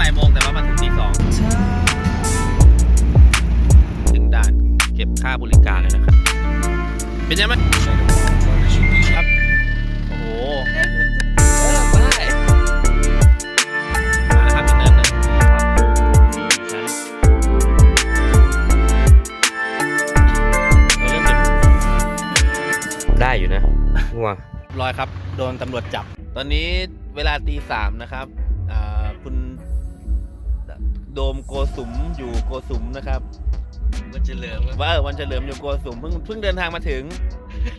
บ่ายโมงแต่ว่ามาถึงตีสองถึงด่านเก็บค่าบริการเลยนะครับ เป็นยังไงครับ โอ้โหมาแล้วครับอีกเนินหนึ่งสี่ชั้นเราเริ่มเป็นได้อยู่นะง่วงร้อยครับ โดนตำรวจจับ ตอนนี้เวลาตีสามนะครับอ่าคุณ โดมโกสุมอยู่โกสุมนะครับ มันเฉลิมว่าเออวันเฉลิมอยู่โกสุมเพิ่งเพิ่งเดินทางมาถึง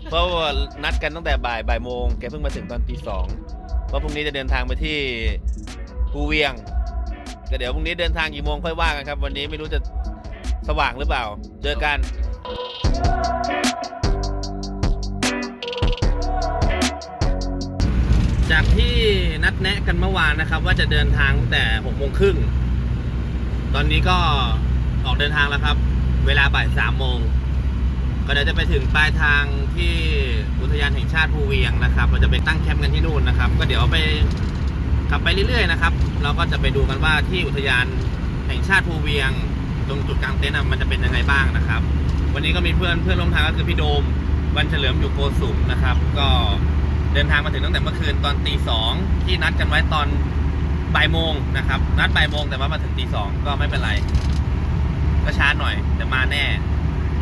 เพราะว่านัดกันตั้งแต่บ่ายบ่ายโมงแกเพิ่งมาถึงตอนตีสองเพราะพรุ่งนี้จะเดินทางไปที่ภูเวียงก็เดี๋ยวพรุ่งนี้เดินทางกี่โมงค่อยว่ากันครับ วันนี้ไม่รู้จะสว่างหรือเปล่า เจอกัน จากที่นัดแนะกันเมื่อวานนะครับ ว่าจะเดินทางตั้งแต่หกโมงครึ่งต อนนี้ก็ออกเดินทางแล้วครับ เวลาบ่ายสามโมงก็เดี๋ยวจะไปถึงปลายทางที่อุทยานแห่งชาติภูเวียงนะครับ เราจะไปตั้งแคมป์กันที่นู่นนะครับ ก็เดี๋ยวไปขับไปเรื่อยๆนะครับ เราก็จะไปดูกันว่าที่อุทยานแห่งชาติภูเวียง ตรงจุดกลางเต็นท์อะมันจะเป็นยังไงบ้างนะครับ วันนี้ก็มีเพื่อนเพื่อนร่วมทางก็คือพี่โดมวันเฉลิมอยู่โกสุมนะครับ ก็เดินทางมาถึงตั้งแต่เมื่อคืนตอนตีสองที่นัดกันไว้ตอน บ่ายโมงนะครับ นัดบ่ายโมงแต่ว่ามาถึงตีสองก็ไม่เป็นไร ก็ช้าหน่อย แต่มาแน่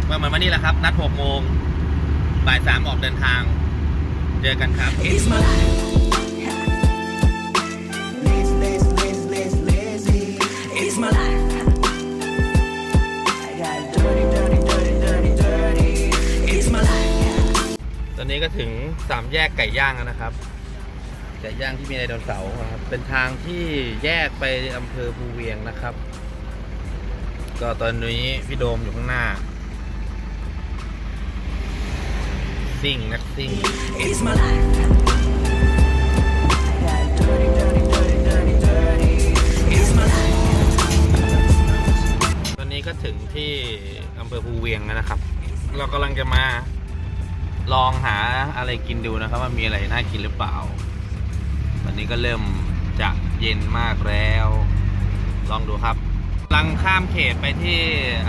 ว่าเหมือนวันนี้แหละครับ นัดหกโมงบ่ายสามออกเดินทาง เจอกันครับ It's my life. Lazy, lazy, lazy, lazy, lazy. It's my life. I got dirty, dirty, dirty, dirty, dirty. It's my life. ตอนนี้ก็ถึงสามแยกไก่ย่างแล้วนะครับ ไก่ย่างที่มีในดอนเสาร์นะครับ เป็นทางที่แยกไปอำเภอภูเวียงนะครับ ก็ตอนนี้พี่โดมอยู่ข้างหน้า ซิ่งนักซิ่ง It's my life. I got dirty, dirty, dirty, dirty, dirty. It's my life. ตอนนี้ก็ถึงที่อำเภอภูเวียงแล้วนะครับ เรากำลังจะมาลองหาอะไรกินดูนะครับ ว่ามีอะไรน่ากินหรือเปล่าตอ นี้ก็เริ่มจะเย็นมากแล้ว ลองดูครับกำลังข้ามเขตไปที่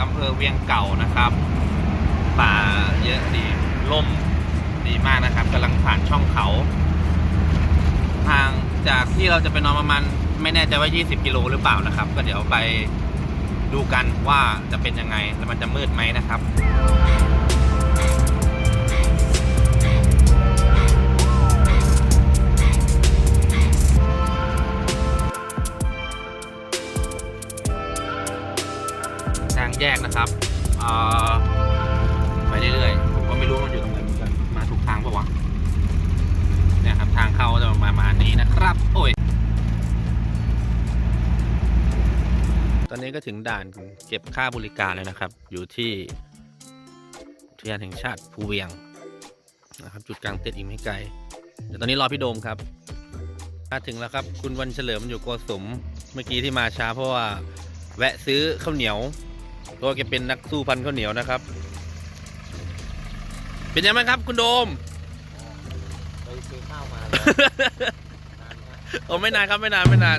อำเภอเวียงเก่านะครับ ป่าเยอะดีล่มดีมากนะครับกำลังผ่านช่องเขาห่างจากที่เราจะไปนอนประมาณไม่แน่ใจว่า 20 กิโลหรือเปล่านะครับ ก็เดี๋ยวไปดูกันว่าจะเป็นยังไงแล้วมันจะมืดไหมนะครับ ยกนะครับไปเรื่อยๆผมก็ไม่รู้มันอยู่ตรงไหนเหมือนกันมาถูกทางปะวะเนี่ยครับทางเข้าจะประมาณนี้นะครับ โอ้ยตอนนี้ก็ถึงด่านเก็บค่าบริการแล้วนะครับ อยู่ที่อุทยานแห่งชาติภูเวียงนะครับ จุดกลางเต็นท์อีกไม่ไกลเดี๋ยวตอนนี้รอพี่โดมครับมาถึงแล้วครับ คุณวันเฉลิมอยู่โกสมเมื่อกี้ที่มาช้าเพราะว่า แวะซื้อข้าวเหนียว ตัวแกเป็นนักสู้พันข้าวเหนียวนะครับ เป็นยังไงบ้างครับคุณโดมไปซื้อข้าวมา โอ้ไม่นานครับไม่นานไม่นาน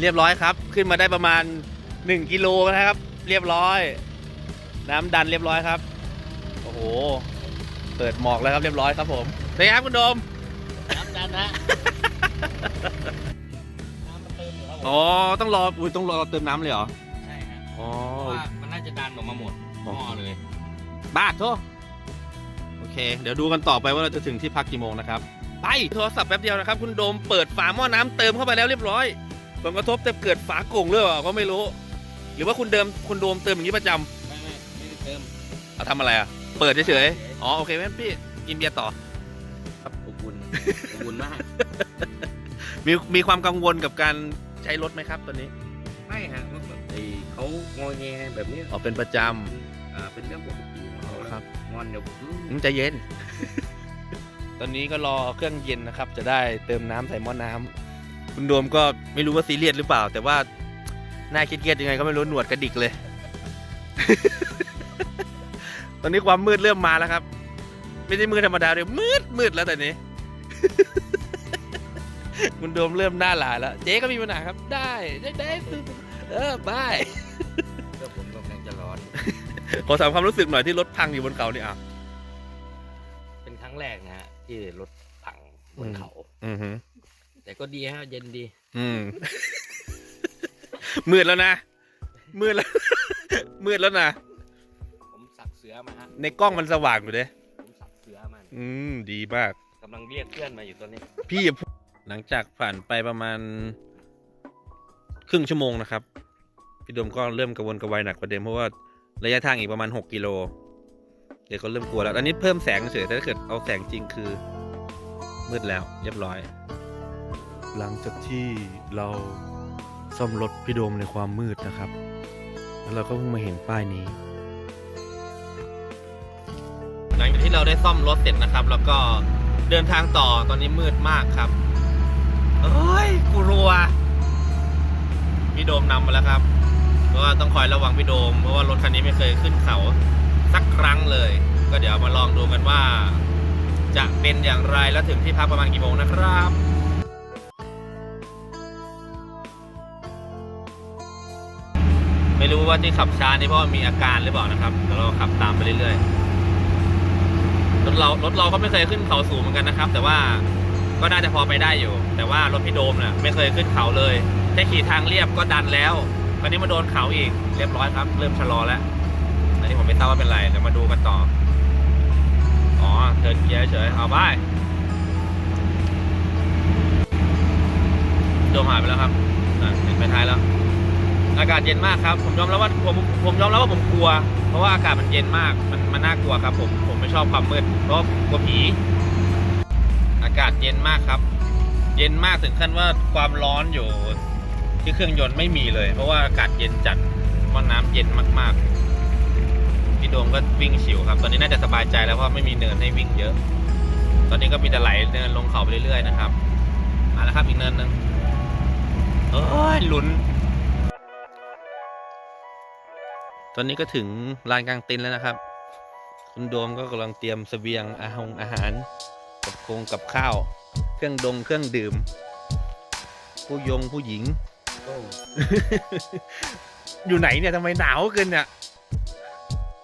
เรียบร้อยครับ ขึ้นมาได้ประมาณ 1 กิโลนะครับ เรียบร้อย น้ำดันเรียบร้อยครับ โอ้โห เปิดหมอกแล้วครับเรียบร้อยครับผมเป็นไงครับคุณโดม น้ำดันนะน้ำมันเติมอยู่แล้วอ๋อ ต้องรออุ้ยต้องรอเติมน้ำเลยเหรอ ใช่ครับอ๋อ เพราะว่ามันน่าจะดันออกมาหมดหม้อเลย บ้าโทโอเค เดี๋ยวดูกันต่อไปว่าเราจะถึงที่พักกี่โมงนะครับ ไป โทรศัพท์แป๊บเดียวนะครับ คุณโดมเปิดฝาหม้อน้ำเติมเข้าไปแล้วเรียบร้อย ผลกระทบจะเกิดฝาโก่งหรือเปล่าก็ไม่รู้ หรือว่าคุณเดิมคุณโดมเติมอย่างนี้ประจำไม่ไม่ไม่ได้เติมเอาทำอะไรอะ เปิดเฉยๆอ๋อโอเคงั้นพี่กินเบียร์ต่อ ครับอบอุ่นอบอุ่นมากมีมีความกังวลกับการใช้รถไหมครับตอนนี้ไม่ฮะก็แบบไอ้เขางอแงแบบนี้อ๋อเป็นประจอ่าเป็นเรื่องปกติอ๋อครับงอนเดี๋ยวอืมำอืมใจเย็น ตอนนี้ก็รอเครื่องเย็นนะครับ จะได้เติมน้ำใส่หม้อน้ำ คุณโดมก็ไม่รู้ว่าซีเรียสหรือเปล่า แต่ว่าหน้าเครียดๆยังไงก็ไม่รู้หนวดกระดิกเลย ตอนนี้ความมืดเริ่มมาแล้วครับ ไม่ใช่มืดธรรมดาเลยมืดมืดแล้วตอนนี้ คุณโดมเริ่มหน้าหลาแล้ว เจ๊ก็มีปัญหาครับ ได้ได้ได้เออบายก็ผมกำลังจะร้อน ขอถามความรู้สึกหน่อยที่รถพังอยู่บนเขานี่อะเป็นครั้งแรกนะฮะที่รถพังบนเขา อือฮึ แต่ก็ดีฮะเย็นดี อืม มืดแล้วนะ มืดแล้ว มืดแล้วนะ ผมสักเสือมาฮะ ในกล้องมันสว่างอยู่เด้ผมสักเสือมันอืม ดีมาก กำลังเรียกเพื่อนมาอยู่ตอนนี้ พี่อย่าพูดหลังจากผ่านไปประมาณ ครึ่งชั่วโมงนะครับ พี่โดมก็เริ่มกระวนกระวายหนักกว่าเดิมเพราะว่าระยะทางอีกประมาณ 6กิโล เดี๋ยวก็เริ่มกลัวแล้ว อันนี้เพิ่มแสงเฉยแต่ถ้าเกิดเอาแสงจริงคือ มืดแล้ว เรียบร้อย หลังจากที่เราซ่อมรถพี่โดมในความมืดนะครับ แล้วเราก็เพิ่งมาเห็นป้ายนี้ หลังจากที่เราได้ซ่อมรถเสร็จนะครับ แล้วก็เดินทางต่อตอนนี้มืดมากครับเอ้ยกลัวพี่โดมนำมาแล้วครับ เพราะว่าต้องคอยระวังพี่โดม เพราะว่ารถคันนี้ไม่เคยขึ้นเขาสักครั้งเลย ก็เดี๋ยวมาลองดูกันว่า จะเป็นอย่างไรแล้วถึงที่พักประมาณกี่โมงนะครับ ว่าที่ขับช้านี่เพราะว่ามีอาการหรือเปล่านะครับเดี๋ยวเราขับตามไปเรื่อยๆรถเรารถเราก็ไม่เคยขึ้นเขาสูงเหมือนกันนะครับ แต่ว่าก็น่าจะพอไปได้อยู่ แต่ว่ารถพี่โดมเนี่ยไม่เคยขึ้นเขาเลยแค่ขี่ทางเรียบก็ดันแล้วตอนนี้มาโดนเขาอีกเรียบร้อยครับ เริ่มชะลอแล้วอันนี้ผมไม่ทราบว่าเป็นไรเดี๋ยวมาดูกันต่ออ๋อเดินเกียร์เฉยเอาไปโดมหายไปแล้วครับอะถึงไปท้ายแล้ว อากาศเย็นมากครับ ผมยอมรับว่าผมผมยอมรับว่าผมกลัว เพราะว่าอากาศมันเย็นมาก มันมันน่ากลัวครับ ผมผมไม่ชอบความมืดเพราะกลัวผี อากาศเย็นมากครับ เย็นมากถึงขั้นว่าความร้อนอยู่ที่เครื่องยนต์ไม่มีเลย เพราะว่าอากาศเย็นจัดเพราน้ำเย็นมากๆพี่โดมก็วิ่งฉิวครับ ตอนนี้น่าจะสบายใจแล้วเพราะไม่มีเนินให้วิ่งเยอะ ตอนนี้ก็มีแต่ไหลเนินลงเขาไปเรื่อยๆนะครับมาแล้วครับอีกเนินหนึ่งเอ้ยลุ้น ตอนนี้ก็ถึงลานกลางเต็นท์แล้วนะครับ คุณโดมก็กำลังเตรียมเสบียงอาหงอาหารกับโครงกับข้าว เครื่องดงเครื่องดื่ม ผู้ยงผู้หญิงโอ้อยู่ไหนเนี่ยทำไมหนาวเกินเนี่ย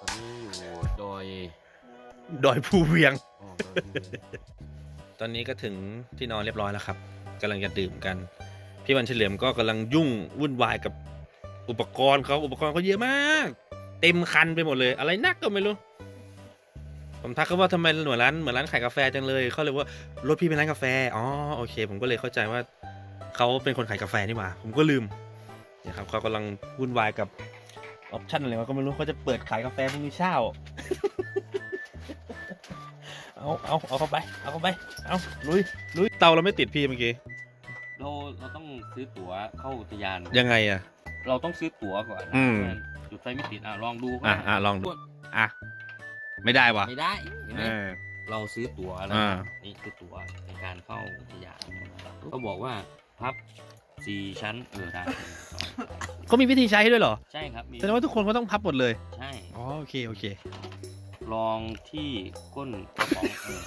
ตอนนี้อยู่ดอยดอยภูเวียง อ๋อดอยภูเวียงตอนนี้ก็ถึงที่นอนเรียบร้อยแล้วครับกำลังจะดื่มกัน พี่วันเฉลิมก็กำลังยุ่งวุ่นวายกับ อุปกรณ์เขาอุปกรณ์เขาเยอะมาก เต็มคันไปหมดเลย อะไรนักก็ไม่รู้ ผมทักเขาว่าทำไมเหมือนร้านเหมือนร้านขายกาแฟจังเลยเขาเลยว่ารถพี่เป็นร้านกาแฟอ๋อโอเค ผมก็เลยเข้าใจว่าเขาเป็นคนขายกาแฟนี่หว่า ผมก็ลืมเนี่ยครับเขากำลังวุ่นวายกับออปชั่นอะไรวะก็ไม่รู้เขาจะเปิดขายกาแฟพรุ่งนี้เช้าเอาเอาเอาเข้าไป เอาเข้าไป เอาลุย ลุย เตาเราไม่ติดพี่เมื่อกี้ เรา เราต้องซื้อตั๋วเข้าอุทยาน ยังไงอะ เราต้องซื้อตั๋วก่อนนะอืม จุดไฟไม่ติดอะลองดูอะอะลองดูอะไม่ได้วะไม่ได้เห็นไหม เออ เราซื้อตั๋วแล้วอ่า นี่คือตั๋วในการเข้าอุทยานเขาบอกว่าพับสี่ชั้นเออได้เขามีวิธีใช้ให้ด้วยเหรอใช่ครับมีแสดงว่าทุกคนก็ต้องพับหมดเลยใช่อ๋อโอเคโอเค ลองที่ก้นกระป๋องเออ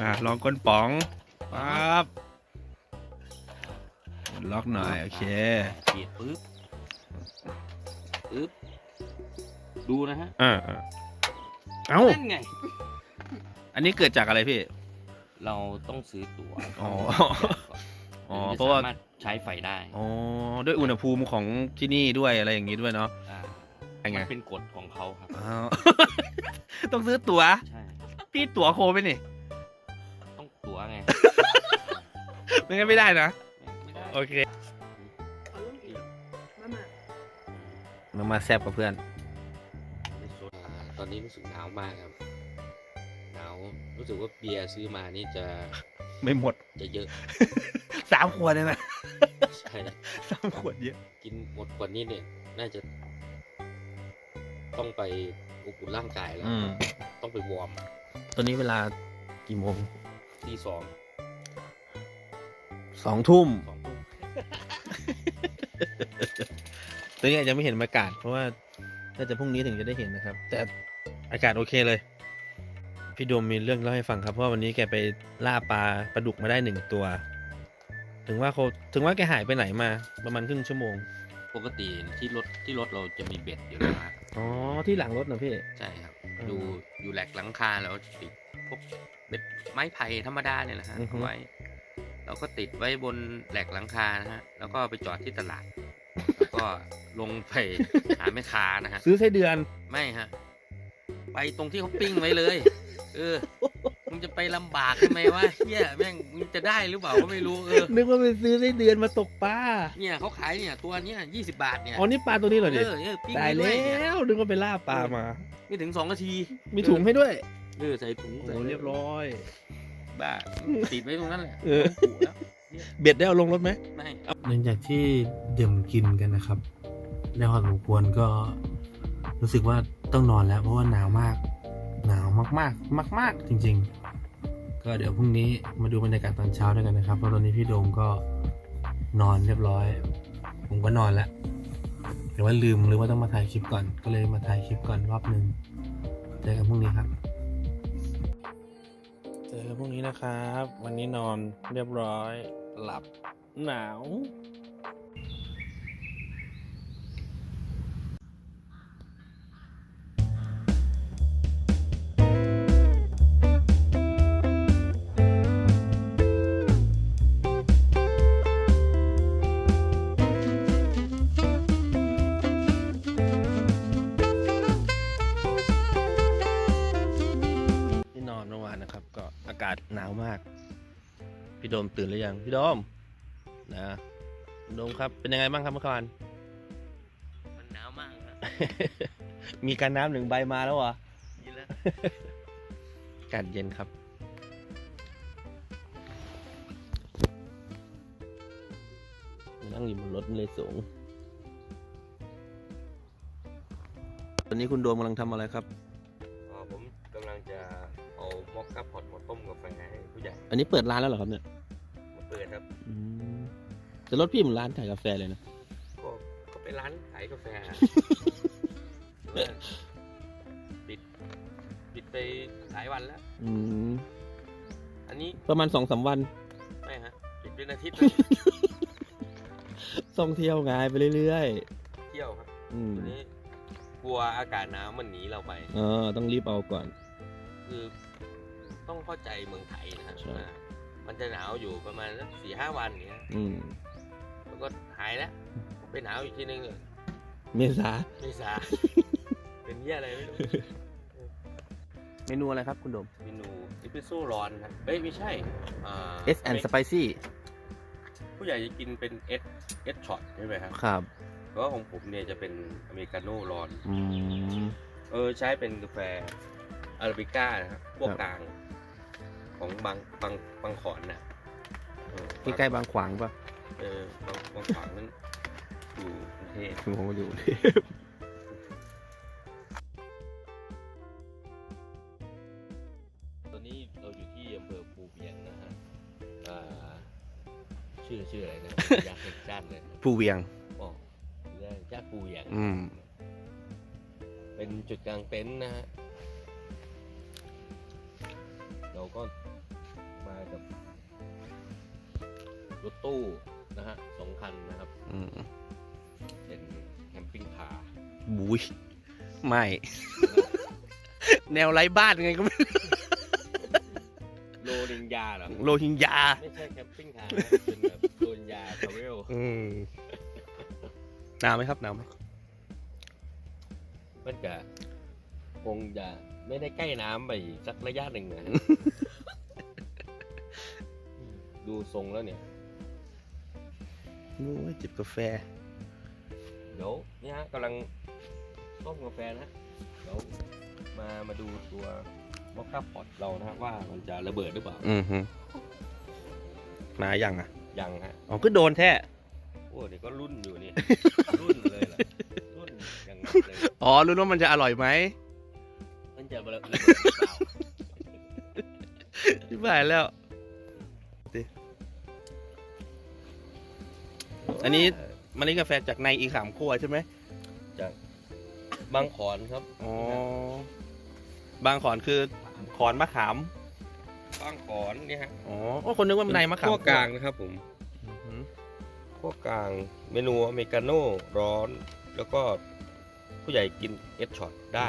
อะลองก้นป๋องปั๊บ ล็อกหน่อย โอเคเขียดปึ๊บปึ๊บดูนะฮะอ่าอ่าเอ้านั่นไง อันนี้เกิดจากอะไรพี่ เราต้องซื้อตั๋วอ๋อ อ๋อถึงจเพราะว่าสมถใช้ไฟได้อ๋อ ด้วยอุณหภูมิของที่นี่ด้วยอะไรอย่างนี้ด้วยเนาะอ่ายังไงมันเป็นกฎของเขาครับ อ้าวต้องซื้อตั๋ว ใช่ พี่ตั๋วโคไปนี่ ต้องตั๋วไง ไม่งั้นไม่ได้นะ ไม่ได้โอเคมามาแซบกับเพื่อนไม่สดอ่าตอนนี้รู้สึกหนาวมากครับ หนาว รู้สึกว่าเบียร์ซื้อมานี่จะไม่หมด จะเยอะ สามขวดเลยนะ ใช่สามขวดเยอะ กินหมดกว่านี้เนี่ย น่าจะ ต้องไปอบอุ่นร่างกายแล้ว อืม ต้องไปวอร์มตอนนี้เวลากี่โมงตีสองสองทุ่ม สองทุ่ม ตอนนี้อาจจะไม่เห็นบรรยากาศ เพราะว่าน่าจะพรุ่งนี้ถึงจะได้เห็นนะครับ แต่อากาศโอเคเลย พี่โดมมีเรื่องเล่าให้ฟังครับเพราะว่าวันนี้แกไปล่าปลาปลาดุกมาได้หนึ่งตัว ถึงว่าเขาถึงว่าแกหายไปไหนมา ประมาณครึ่งชั่วโมง ปกติที่รถที่รถเราจะมีเบ็ดอยู่แล้วฮะอ๋อที่หลังรถนะพี่ ใช่ครับอืมอยู่อยู่แหลกหลังคาแล้วติดพวกเบ็ดไม้ไผ่ธรรมดาเนี่ยแหละฮะอือฮึเอาไว้ เราก็ติดไว้บนแหลกหลังคานะฮะ แล้วก็ไปจอดที่ตลาด แล้วก็ลงไปหาแม่ค้านะฮะ ซื้อไส้เดือน ไม่ฮะ ไปตรงที่เขาปิ้งไว้เลย เออ มึงจะไปลำบากทำไมวะเฮียแม่งมึงจะได้หรือเปล่าก็ไม่รู้เออ นึกว่าไปซื้อไส้เดือนมาตกปลา เนี่ยเขาขายเนี่ยตัวเนี้ยยี่สิบาทเนี่ย อ๋อ นี่ปลาตัวนี้เหรอเอดิอเออปิ้งตายไว้แล้ด้วยเนี่ยวนึกว่าไปล่าปลามา ไม่ถึงสองนาที มีถุงให้ด้วย เออใส่ถุงโอ้ใส่เรียบร้อย บ้าติดไว้ตรงนั้นแหละเออผูกแล้วเบ็ดได้เอาลงรถไหมไม่หลังจากที่ดื่มกินกันนะครับได้พอสมควรก็รู้สึกว่าต้องนอนแล้ว เพราะว่าหนาวมาก หนาวมากๆ มาก ๆ จริง ๆ ก็เดี๋ยวพรุ่งนี้มาดูบรรยากาศตอนเช้าด้วยกันนะครับเพราะตอนนี้พี่โดมก็นอนเรียบร้อย ผมก็นอนแล้วแต่ว่าลืมหรือว่าต้องมาถ่ายคลิปก่อน ก็เลยมาถ่ายคลิปก่อนรอบหนึ่งเจอกันพรุ่งนี้ครับ เจอกันพรุ่งนี้นะครับ วันนี้นอนเรียบร้อยหลับหนาว นอนเมื่อวานนะครับ ก็อากาศหนาวมาก พี่โดมตื่นหรือยังพี่โดมนะพี่โดมครับเป็นยังไงบ้างครับเมื่อวานมันหนาวมากนะมีการน้ำหนึ่งใบมาแล้วเหรอนี่แล้วอากาศเย็นครับนั่งอยู่บนรถมันเลยสูงตอนนี้คุณโดมกำลังทำอะไรครับ อ๋อผมกำลังจะเอา มอคคัพพอตมาต้มกาแฟให้ผู้ใหญ่อันนี้เปิดร้านแล้วเหรอครับเนี่ยมาเปิดครับอืมแต่รถพี่เหมือนร้านขายกาแฟเลยนะก็ก็เป็นร้านขายกาแฟฮะแต่ว่าปิดปิดไปหลายวันแล้ว อืมอันนี้ประมาณสองสามวันไม่ฮะปิดเป็นอาทิตย์ท่องเที่ยวไงไปเรื่อยเที่ยวครับๆ อืมทีนี้กลัวอากาศหนาวมันหนีเราไป เออ ต้องรีบเอาก่อน คือ ต้องเข้าใจเมืองไทยนะครับใช่ว่ามันจะหนาวอยู่ประมาณสักสี่ห้าวันเนี้ยอืมแล้วก็หายแล้วไปหนาวอีกทีนึงเนี่ยเมษาไม่สาเป็นเหี้ยอะไรไม่รู้เมนูอะไรครับคุณโดม เมนูอิปิโซร้อนครับเอ้ยไม่ใช่อ่า S and Spicy ผู้ใหญ่จะกินเป็นเอสเอสช็อตใช่ไหมครับครับเพราะของผมเนี่ยจะเป็นอเมริกาโน่ร้อน อืม เออใช้เป็นกาแฟอาราบิก้านะครับพวกครับ กลาง ของบางบางบางขอนนะเออใกล้ๆบางขวางปะเออบางบางขวางนั้นอยู่กรุงเทพผมก็อยู่ตอนนี้เราอยู่ที่อำเภอภูเวียงนะฮะอ่าชื่อชื่ออะไรนะอยากเห็นจ้านเลยผู้เวียงอ๋อเรื่องจ้าภูเวียงอืมเป็นจุดกลางเต็นท์นะฮะเราก็มา กับรถตู้นะฮะสองคันนะครับ อืมเป็นแคมปิ้งคาร์บุยไม่ แนวไร้บ้านไงก็ไม่รู้โลนิงยาเหรอโลหิงยาไม่ใช่แคมปิ้งคาร์นะเป็นแบบโลนิงยาทราเวลอืมหนาวไหมครับหนาวไหมมันจะคงจะไม่ได้ใกล้น้ำไปอีกสักระยะหนึ่งนะฮะ ดูทรงแล้วเนี่ยโอ้ยจิบกาแฟ เดี๋ยวเนี่ยฮะกำลังต้มกาแฟนะฮะเดี๋ยวมามาดูตัวมอคค่าพอตเรานะฮะว่ามันจะระเบิดหรือเปล่าอืมฮึมายังอะยังฮะอ๋อก็โดนแท้ โอ้เดี๋ยวก็รุ่นอยู่นี่ รุ่นเลยล่ะรุ่นอย่างหนักเลยอ๋อรู้ว่ามันจะอร่อยไหมมันจะระเบิดหรือเปล่าชิบหายแล้ว อันนี้มันนี่กาแฟจากในอีขามคั่วใช่ไหมจากบางขอนครับอ๋อบางขอนคือขอนมะขามบางขอนเนี่ยฮะอ๋อโอ้คนนึกว่ามันในมะขามขั้วกลางนะครับผมอือหือขั้วกลางเมนูอเมริกาโน่ร้อน แล้วก็ผู้ใหญ่กินเอสช็อตได้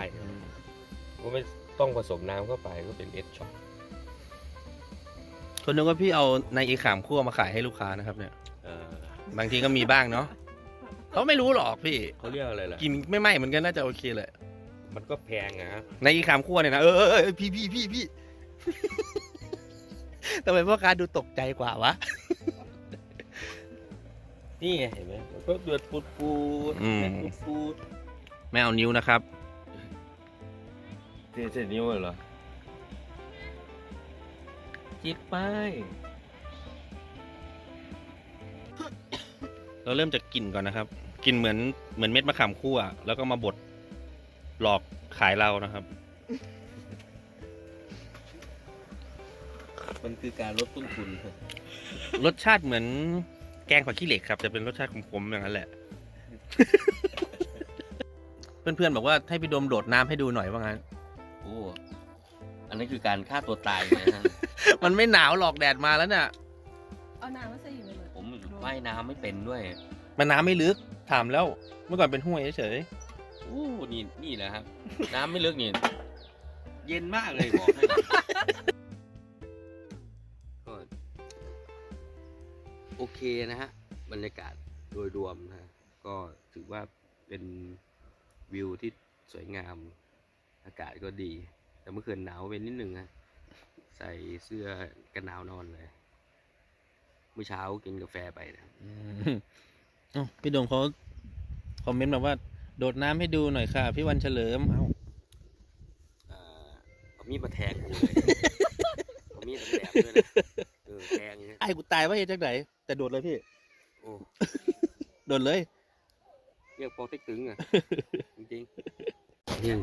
ก็ไม่ต้องผสมน้ำเข้าไปก็เป็นเอสช็อตคนนึกว่าพี่เอาในอีขามคั่วมาขายให้ลูกค้านะครับเนี่ยเอ่อ บางทีก็มีบ้างเนาะเขาไม่รู้หรอกพี่เขาเรียกอะไรล่ะกินไม่ไหม้เหมือนกันน่าจะโอเคเลยมันก็แพงนะฮะในอีขามคั่วเนี่ยนะเออเออเออพี่พี่พี่พี่ทำไมพ่อค้าดูตกใจกว่าวะนี่ไงเห็นไหมมันก็เดือดปูดปูดอืมเดือดปูดปูดไม่เอานิ้วนะครับเทเสร็จนิ้วเลยเหรอจิบไป เราเริ่มจากกลิ่นก่อนนะครับกลิ่นเหมือนเหมือนเม็ดมะขามคั่ว แล้วก็มาบดหลอกขายเรานะครับ มันคือการลดต้นทุนรสชาติเหมือนแกงผักขี้เหล็กครับ จะเป็นรสชาติขมๆอย่างนั้นแหละ เพื่อนๆบอกว่าให้พี่โดมโดดน้ำให้ดูหน่อยว่างั้น โอ้อันนั้นคือการฆ่าตัวตายนะฮะ มันไม่หนาวหรอกแดดมาแล้วเนี่ยเอาน้ำมา ว่ายน้ำไม่เป็นด้วย มันน้ำไม่ลึกถามแล้วเมื่อก่อนเป็นห้วยเฉยโอ้นี่นี่แหละครับ น้ำไม่ลึกนี่ เย็นมากเลยบอกให้ก็โอเคนะฮะ บรรยากาศโดยรวมนะฮะก็ถือว่าเป็นวิวที่สวยงาม อากาศก็ดี แต่เมื่อคืนหนาวไปนิดนึงฮะ ใส่เสื้อกันหนาวนอนเลย เมื่อเช้ากินกาแฟไปนะๆอืมเอ้าพี่โดมเขาคอมเมนต์มาว่า โดดน้ำให้ดูหน่อยค่ะ พี่วันเฉลิม เอ้าเอ่อเอามีดมาแทงกูเลยเอามีดมาแทงด้วยนะเออแทงอย่างเงี้ยไอ้กูตายว่าเฮ็ดจังไหนแต่โดดเลยพี่ โอ้โดดเลย เรียกปอเต็กตึงอะจริงๆยัง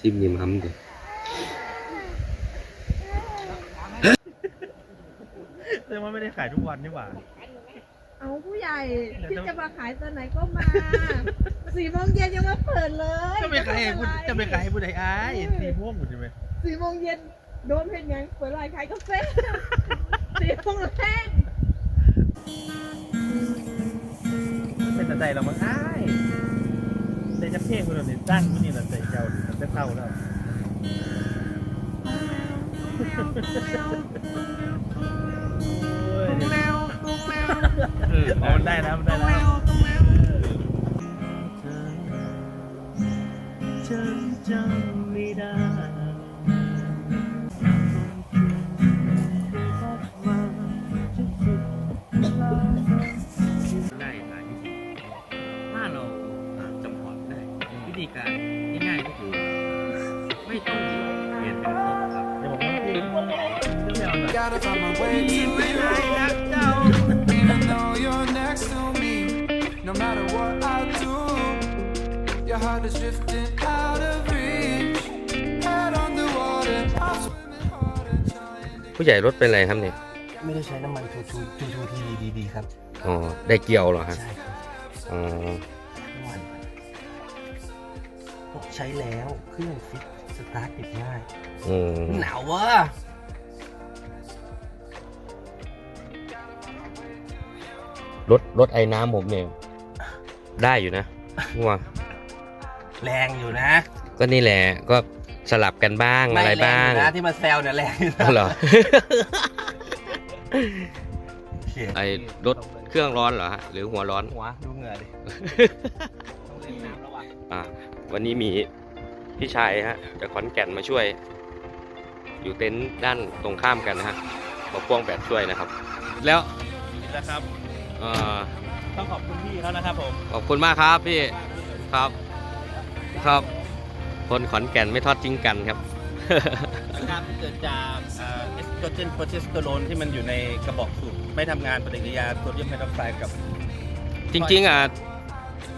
ชิมยิมฮัมดิ แต่ว่าไม่ได้ขายทุกวันนี่หว่า เอาผู้ใหญ่เดี๋ยวที่ต้องจะมาขายตอนไหนก็มาสี่โมงเย็นยังมาเปิดเลยจะไปขายให้ผู้จะไปขายให้ผู้ใดอ้ายสีม่วงหมดใช่ไหมสี่โมงเย็นโดนเพนยังเปิดร้านขายกาแฟสี่โมงแรกเป็นแต่ใจเรามั้งอ้ายแต่จะเพ่งคนอื่นตั้งคนนี้แหละใจเจ้าจะเท่าแล้ว โอ้ยมันได้แล้วมันได้แล้วฉันจำไม่ได้ได้ ผู้ใหญ่รถเป็นไรครับเนี่ยไม่ได้ใช้น้ำมันทูทูทูทูทีดีๆครับอ๋อได้เกี่ยวเหรอฮะใช่ครับอ๋อน้ำมันใช้แล้วเครื่องฟิตสตาร์ทติดง่ายอืมหนาววะรถรถไอ้น้ำผมเนี่ยได้อยู่นะว่าแรงอยู่นะ ก็นี่แหละก็ สลับกันบ้างอะไรแรบ้างอยู่นะที่มาแซวเนี่ยแรงอยู่นะเหรอโอเคไอ้รถเครื่องร้อนเหรอฮะหรือหัวร้อนหัวดูเหงื่อดิต้องเล่นน้ำแล้ววะอ่าวันนี้มีพี่ชายฮะจากขอนแก่นมาช่วย อยู่เต็นท์ด้านตรงข้ามกันนะฮะมาพ่วงแบตช่วยนะครับ แล้วนะครับเอ่อต้องขอบคุณพี่เขานะครับผมขอบคุณมากครับพี่ครับครับ คนขอนแก่นไม่ทอดทิ้งกันครับอาการที่เกิดจากเอสโตรเจนโปรเจสเตอโรนที่มันอยู่ในกระบอกสูบไม่ทำงานปฏิกิริยาโซเดียมไฮดรอกไซด์กับ จริง ๆอะ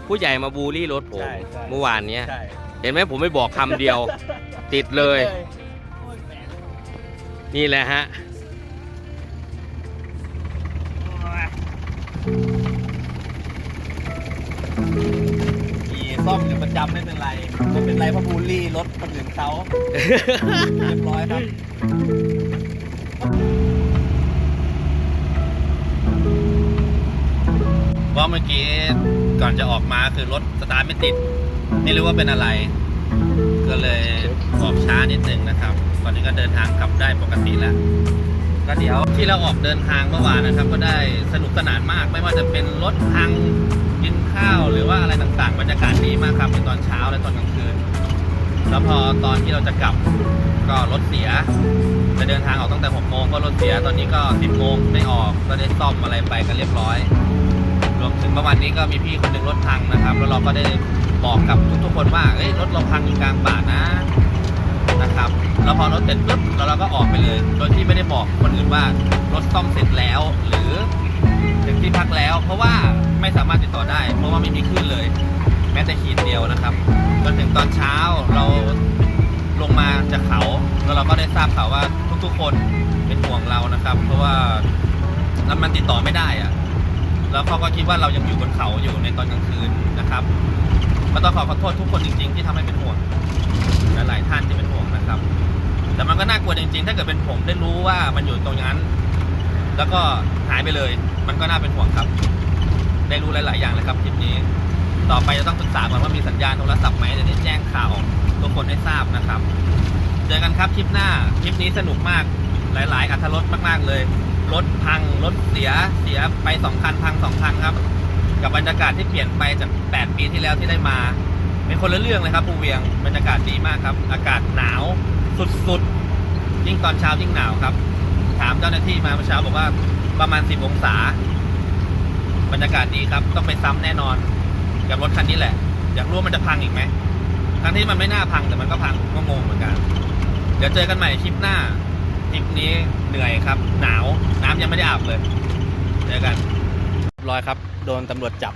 ผู้ใหญ่มาบูลลี่รถผม ใช่ใช่ เมื่อวานเนี้ย ใช่เห็นไหมผมไม่บอกคำเดียว ติดเลย นี่แหละฮะ ซ่อมอยู่ประจำไม่เป็นไรไม่เป็นไรเพราะบูลลี่รถคนอื่นเขาเรียบร้อยครับเพราะเมื่อกี้ก่อนจะออกมาคือรถสตาร์ทไม่ติด ไม่รู้ว่าเป็นอะไร ก็เลยออกช้านิดนึงนะครับ ตอนนี้ก็เดินทางกลับได้ปกติแล้วก็เดี๋ยวที่เราออกเดินทางเมื่อวานนะครับ ก็ได้สนุกสนานมากไม่ว่าจะเป็นรถทาง กินข้าวหรือว่าอะไรต่างๆ บรรยากาศดีมากครับในตอนเช้าและตอนกลางคืน แล้วพอตอนที่เราจะกลับก็รถเสีย จะเดินทางออกตั้งแต่6โมงก็รถเสีย ตอนนี้ก็ 10โมงไม่ออก ก็ได้ซ่อมอะไรไปกันเรียบร้อย รวมถึงเมื่อวันนี้ก็มีพี่คนหนึ่งรถพังนะครับ แล้วเราก็ได้บอกกับทุกๆคนว่า เอ้ยรถเราพังอยู่กลางป่านะนะครับ แล้วพอรถเสร็จปุ๊บแล้วเราก็ออกไปเลย โดยที่ไม่ได้บอกคนอื่นว่ารถซ่อมเสร็จแล้ว หรือ ที่พักแล้ว เพราะว่าไม่สามารถติดต่อได้ เพราะว่าไม่มีคลื่นเลย แม้แต่ขีดเดียวนะครับ จนถึงตอนเช้าเราลงมาจากเขา แล้วเราก็ได้ทราบข่าวว่าทุกๆคนเป็นห่วงเรานะครับ เพราะว่าแล้วมันติดต่อไม่ได้อะแล้วเขาก็คิดว่าเรายังอยู่บนเขาอยู่ในตอนกลางคืนนะครับก็ต้องขอขอโทษทุกคนจริง ๆ ที่ทำให้เป็นห่วงและหลายท่านที่เป็นห่วงนะครับ แต่มันก็น่ากลัวจริง ๆ ถ้าเกิดเป็นผมได้รู้ว่ามันอยู่ตรงนั้น แล้วก็หายไปเลย มันก็น่าเป็นห่วงครับ ได้รู้หลาย ๆ อย่างเลยครับคลิปนี้ ต่อไปจะต้องศึกษาก่อนว่ามีสัญญาณโทรศัพท์ไหมจะได้แจ้งข่าวทุกคนให้ทราบนะครับ เจอกันครับคลิปหน้า คลิปนี้สนุกมาก หลาย ๆ อัธรสมาก ๆ เลย รถพัง รถเสีย เสียไปสองคันพังสองคันครับ กับบรรยากาศที่เปลี่ยนไปจาก 8 ปีที่แล้วที่ได้มา เป็นคนละเรื่องเลยครับภูเวียง บรรยากาศดีมากครับ อากาศหนาวสุด ๆ ยิ่งตอนเช้ายิ่งหนาวครับ ถามเจ้าหน้าที่มาเมื่อเช้าบอกว่าประมาณ 10 องศา บรรยากาศดีครับ ต้องไปซ้ำแน่นอนกับรถคันนี้แหละ อยากรู้มันจะพังอีกไหมทั้งที่มันไม่น่าพังแต่มันก็พังก็งงเหมือนกัน เดี๋ยวเจอกันใหม่คลิปหน้าทริปนี้เหนื่อยครับ หนาวน้ำยังไม่ได้อาบเลย เจอกันร้อยครับ โดนตำรวจจับ